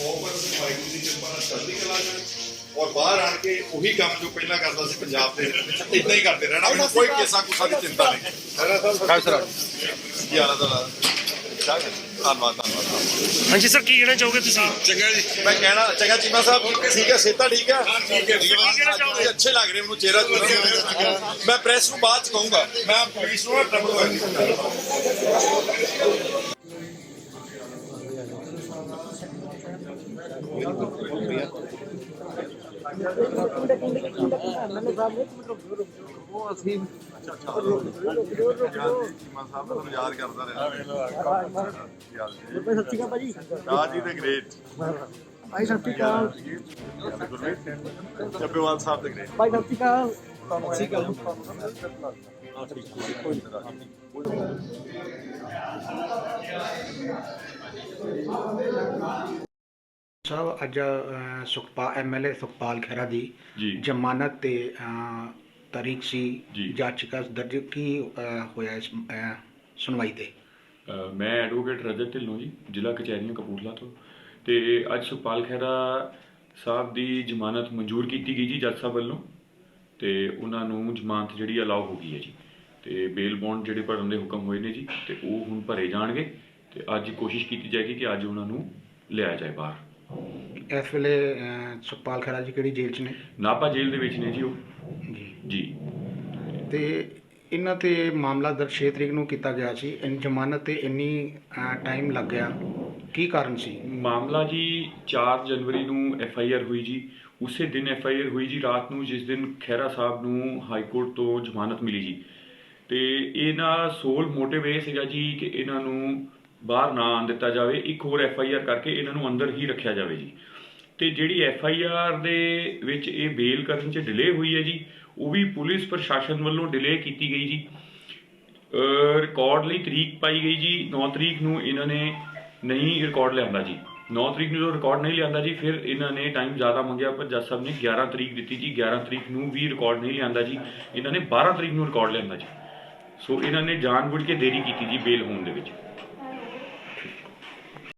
Over Waheguru ਦੀ ਕਿਰਪਾ ਨਾਲ ਚੜ੍ਹਦੀ ਕਲਾ ਚ ਔਰ ਬਾਹਰ ਆਣ ਕੇ ਉਹੀ ਕੰਮ ਜੋ ਪਹਿਲਾਂ ਕਰਦਾ ਸੀ ਪੰਜਾਬ ਦੇ ਇਦਾਂ ਹੀ ਕਰਦੇ ਰਹਿਣਾ। ਮੈਨੂੰ ਕੋਈ ਕੇਸਾਂ ਕੁਸਾ ਦੀ ਚਿੰਤਾ ਨਹੀਂ। ਖਾਸ ਸਰ ਜੀ ਆਲਾ ਦਾ ਧੰਨਵਾਦ ਧੰਨਵਾਦ ਹਾਂਜੀ ਸਰ ਕੀ ਕਹਿਣਾ ਚਾਹੋਗੇ ਤੁਸੀਂ? ਚੰਗਾ ਜੀ। ਮੈਂ ਕਹਿਣਾ ਚੰਗਾ ਚੀਮਾ ਸਾਹਿਬ ਠੀਕ ਹੈ ਸੇਤਾ ਠੀਕ ਹੈ? ਠੀਕ ਹੈ ਚਾਹੋਗੇ? ਅੱਛੇ ਲੱਗ ਰਹੇ ਮੈਨੂੰ ਚਿਹਰਾ ਮੈਂ ਪ੍ਰੈਸ ਨੂੰ ਬਾਅਦ ਚ ਕਹੂੰਗਾ। ਮੈਂ ਪੁਲਿਸ ਨੂੰ ਟਰਬਲ ਹੋਇਆ ਚੀਮਾ ਸਾਹਿਬ ਨੂੰ ਯਾਦ ਕਰਦਾ ਰਹਿਣਾ ਸਤਿ ਸ਼੍ਰੀ ਅਕਾਲ ਭਾਜੀ ਰਾਜ ਜੀ ਦੇ ਗ੍ਰੇਟ ਭਾਈ ਸਤਿ ਸ਼੍ਰੀ ਅਕਾਲ ਗੁਰਮੀਤ ਸਿੰਘ ਚੱਬੇਵਾਲ ਸਾਹਿਬ ਦੇ ਗ੍ਰੇਟ ਭਾਈ ਸਤਿ ਸ਼੍ਰੀ ਅਕਾਲ ਸਤਿ ਸ਼੍ਰੀ ਅਕਾਲ। ਸਾਹਿਬ ਅੱਜ ਸੁਖਪਾਲ ਐਮਐਲਏ ਸੁਖਪਾਲ ਖਹਿਰਾ ਦੀ ਜ਼ਮਾਨਤ ਤੇ ਤਾਰੀਖ ਸੀ। ਜਾਚਕਾ ਦਰਜ ਕੀ ਹੋਇਆ ਇਸ ਸੁਣਵਾਈ ਤੇ? ਮੈਂ ਐਡਵੋਕੇਟ ਰਜਤ ਢਿੱਲੋਂ ਜੀ ਜ਼ਿਲ੍ਹਾ ਕਚਹਿਰੀਆਂ ਕਪੂਰਥਲਾ ਤੋਂ। ਤੇ ਅੱਜ ਸੁਖਪਾਲ ਖਹਿਰਾ ਸਾਹਿਬ ਦੀ ਜ਼ਮਾਨਤ ਮਨਜ਼ੂਰ ਕੀਤੀ ਗਈ ਜੀ ਜੱਜ ਸਾਹਿਬ ਵੱਲੋਂ। ਤੇ ਉਹਨਾਂ ਨੂੰ ਜ਼ਮਾਨਤ ਜਿਹੜੀ ਅਲਾਉ ਹੋ ਗਈ ਹੈ ਜੀ। ਤੇ ਬੇਲ ਬੌਂਡ ਜਿਹੜੇ ਭਰਨ ਦੇ ਹੁਕਮ ਹੋਏ ਨੇ ਜੀ ਤੇ ਉਹ ਹੁਣ ਭਰੇ ਜਾਣਗੇ। ਤੇ ਅੱਜ ਕੋਸ਼ਿਸ਼ ਕੀਤੀ ਜਾਏਗੀ ਕਿ ਅੱਜ ਉਹਨਾਂ ਨੂੰ ਲਿਆਇਆ ਜਾਏ ਬਾਹਰ। ਇਸ ਵੇਲੇ ਅ, ਸੁਖਪਾਲ ਖਹਿਰਾ ਜੀ ਕਿਹੜੀ ਜੇਲ੍ਹ 'ਚ ਨੇ? ਨਾਪਾ ਜੇਲ੍ਹ ਦੇ ਵਿੱਚ ਨੇ ਜੀ ਉਹ। ਜੀ। ਜੀ। ਤੇ ਇਹਨਾਂ ਤੇ ਮਾਮਲਾ ਦਰਜ 6 ਤਰੀਕ ਨੂੰ ਕੀਤਾ ਗਿਆ ਸੀ। ਇਨ ਜ਼ਮਾਨਤ ਤੇ ਇੰਨੀ ਟਾਈਮ ਲੱਗ ਗਿਆ। ਕੀ ਕਾਰਨ ਸੀ? ਮਾਮਲਾ ਜੀ 4 ਜਨਵਰੀ ਨੂੰ ਐਫ ਆਈ ਆਰ ਹੋਈ ਜੀ। ਉਸੇ ਦਿਨ ਐਫ ਆਈ ਆਰ ਹੋਈ ਜੀ ਰਾਤ ਨੂੰ ਜਿਸ ਦਿਨ ਖਹਿਰਾ ਸਾਹਿਬ ਨੂੰ ਹਾਈ ਕੋਰਟ ਤੋਂ ਜ਼ਮਾਨਤ ਮਿਲੀ ਜੀ। ਤੇ ਇਹਨਾਂ ਸੋਲ ਮੋਟਿਵ ਇਹ ਸੀਗਾ ਜੀ ਕਿ ਇਹਨਾਂ ਨੂੰ ਬਾਹਰ ਨਾ ਆਉਣ ਦਿੱਤਾ ਜਾਵੇ, ਇੱਕ ਹੋਰ ਐਫ ਆਈ ਆਰ ਕਰਕੇ ਇਹਨਾਂ ਨੂੰ ਅੰਦਰ ਹੀ ਰੱਖਿਆ ਜਾਵੇ ਜੀ। ਤੇ ਜਿਹੜੀ ਐਫ ਆਈ ਆਰ ਦੇ ਵਿੱਚ ਇਹ ਬੇਲ ਕਰਨ 'ਚ ਡਿਲੇ ਹੋਈ ਹੈ ਜੀ, ਉਹ ਵੀ ਪੁਲਿਸ ਪ੍ਰਸ਼ਾਸਨ ਵੱਲੋਂ ਡਿਲੇ ਕੀਤੀ ਗਈ ਜੀ। ਰਿਕਾਰਡ ਲਈ ਤਰੀਕ ਪਾਈ ਗਈ ਜੀ 9 ਤਰੀਕ ਨੂੰ ਇਹਨਾਂ ਨੇ ਨਹੀਂ ਰਿਕਾਰਡ ਲਿਆਂਦਾ ਜੀ। 9 ਤਰੀਕ ਨੂੰ ਜੋ ਰਿਕਾਰਡ ਨਹੀਂ ਲਿਆਂਦਾ ਜੀ, ਫਿਰ ਇਹਨਾਂ ਨੇ ਟਾਈਮ ਜ਼ਿਆਦਾ ਮੰਗਿਆ, ਪਰ ਜੱਜ ਸਾਹਿਬ ਨੇ 11 ਤਰੀਕ ਦਿੱਤੀ ਜੀ 11 ਤਰੀਕ ਨੂੰ ਵੀ ਰਿਕਾਰਡ ਨਹੀਂ ਲਿਆਂਦਾ ਜੀ। ਇਹਨਾਂ ਨੇ 12 ਤਰੀਕ ਨੂੰ ਰਿਕਾਰਡ ਲਿਆਂਦਾ ਜੀ। ਸੋ ਇਹਨਾਂ ਨੇ ਜਾਣਬੁੱਝ ਕੇ ਦੇਰੀ ਕੀਤੀ ਜੀ ਬੇਲ ਹੋਣ ਦੇ ਵਿੱਚ।